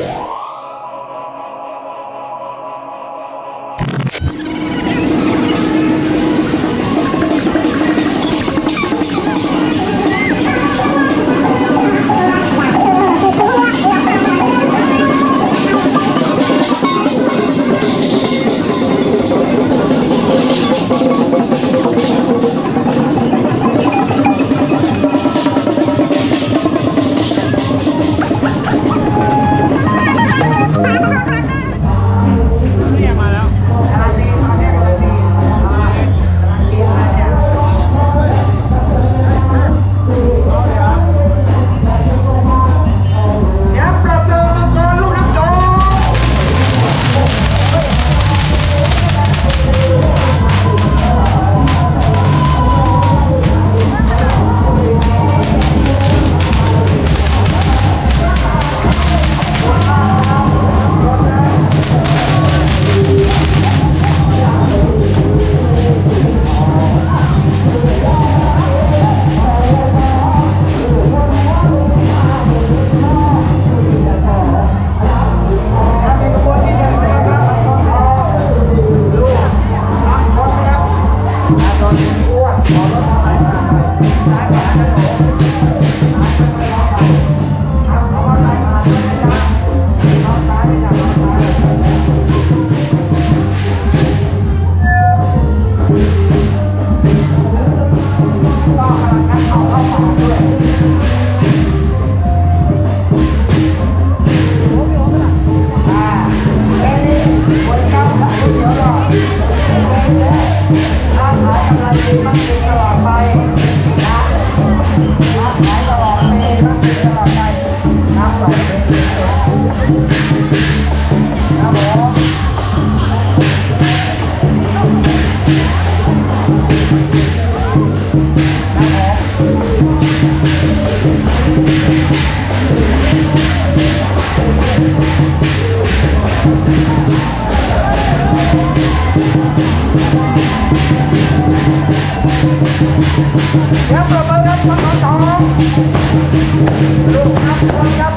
Yeah. Kéo vào bờ đất con con con Lúc nắp con gấp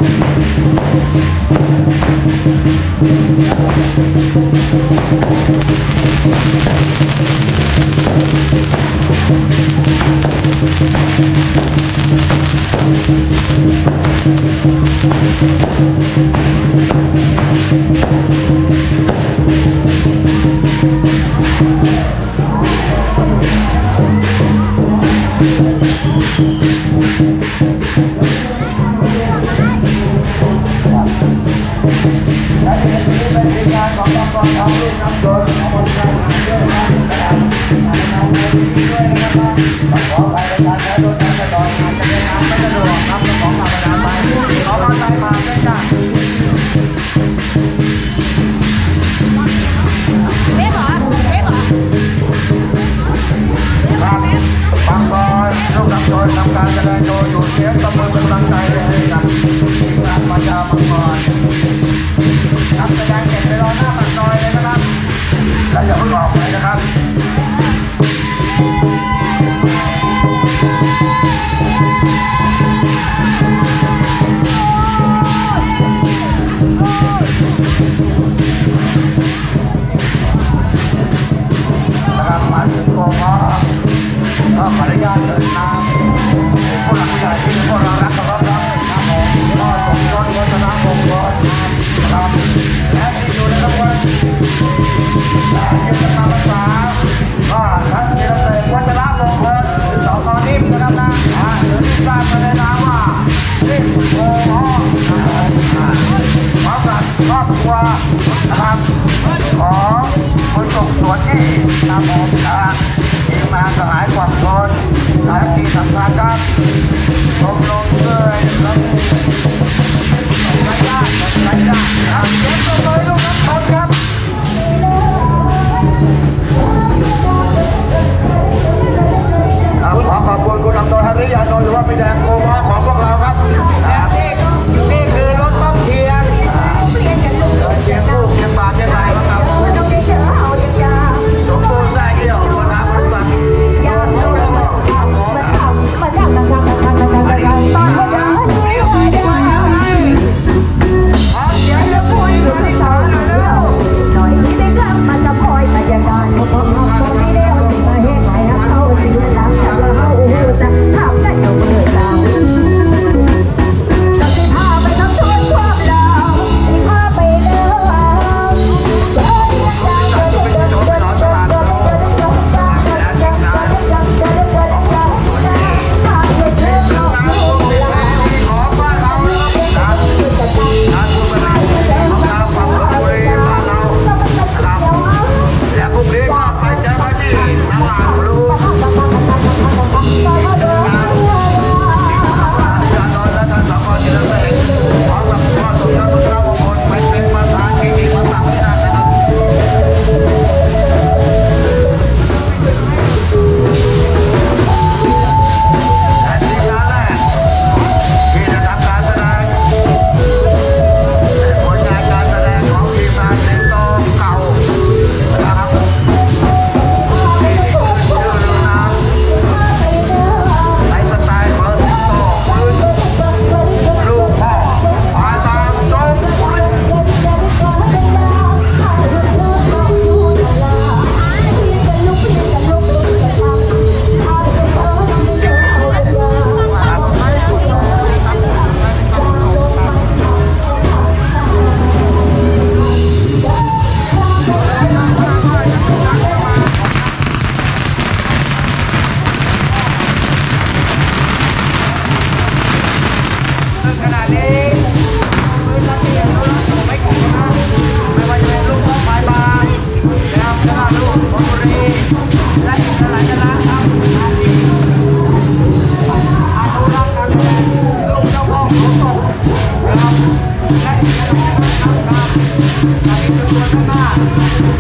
ครับแสดงเสร็จไปรอหน้า masyarakat Tolong ke Rakyat Rakyat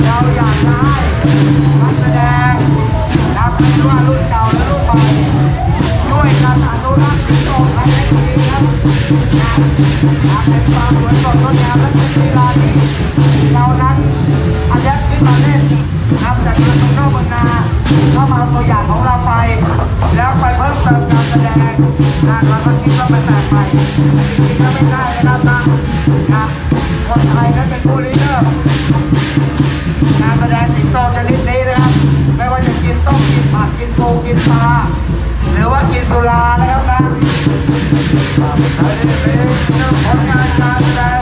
เราอยากจะให้นักแสดงนับเป็นว่ารุ่นเก่าและรุ่นใหม่ช่วยกันอนุรักษ์สิงโตไทยให้ดีครับนะเป็นความสวยสดงดงามและเป็นกีฬาที่เรานั้นอายัดขึ้นมาเล่นนะครับจากเมืองนอกเมืองนาเข้ามาตัวอย่างของเราไป แล้วไปเพิ่มเติมการแสดงนะเราก็คิดว่ามันแปลกใหม่แต่จริงๆแล้วไม่ได้นะครับนะ คนไทยนั้นเป็นผู้ริเริ่มการแสดงสิงโตชนิดนี้นะครับ ไม่ว่าจะกินต้มกินผักกินปูกินปลาหรือว่ากินสุรานะครับนะเป็นเรื่องผลงานการแสดง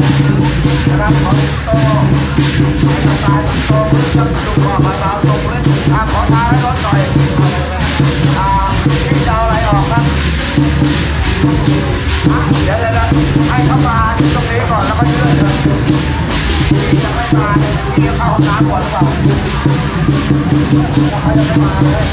นะครับของสิงโตให้กับตายสิงโตพื้นต้นสุกข้อมาสาวตรงพื้นทางขอทางให้รถหน่อยอ่าที่จะเอาอะไรออกครับ เดี๋ยวเดี๋ยวเดี๋ยวให้เขามาที่ตรงนี้ก่อนแล้วก็เลื่อนเถอะที่จะไม่มาเนี่ยที่เข้าห้องน้ำก่อนหรือเปล่าเขาจะไม่มาเลย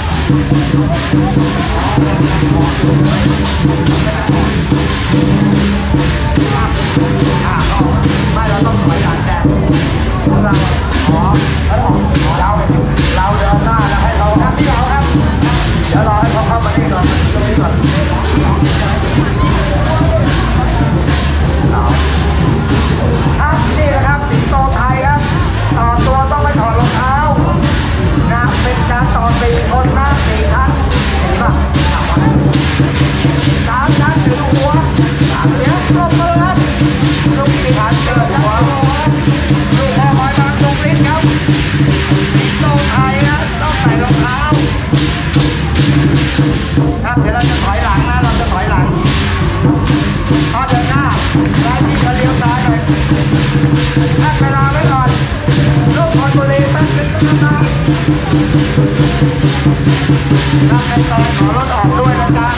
ถ้าเป็นตอนขอรถออกด้วยนะจ๊ะ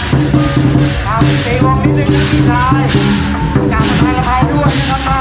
ครับตีวงนิดนึงนะพี่ชายจากทางระพายด้วยนะครับมา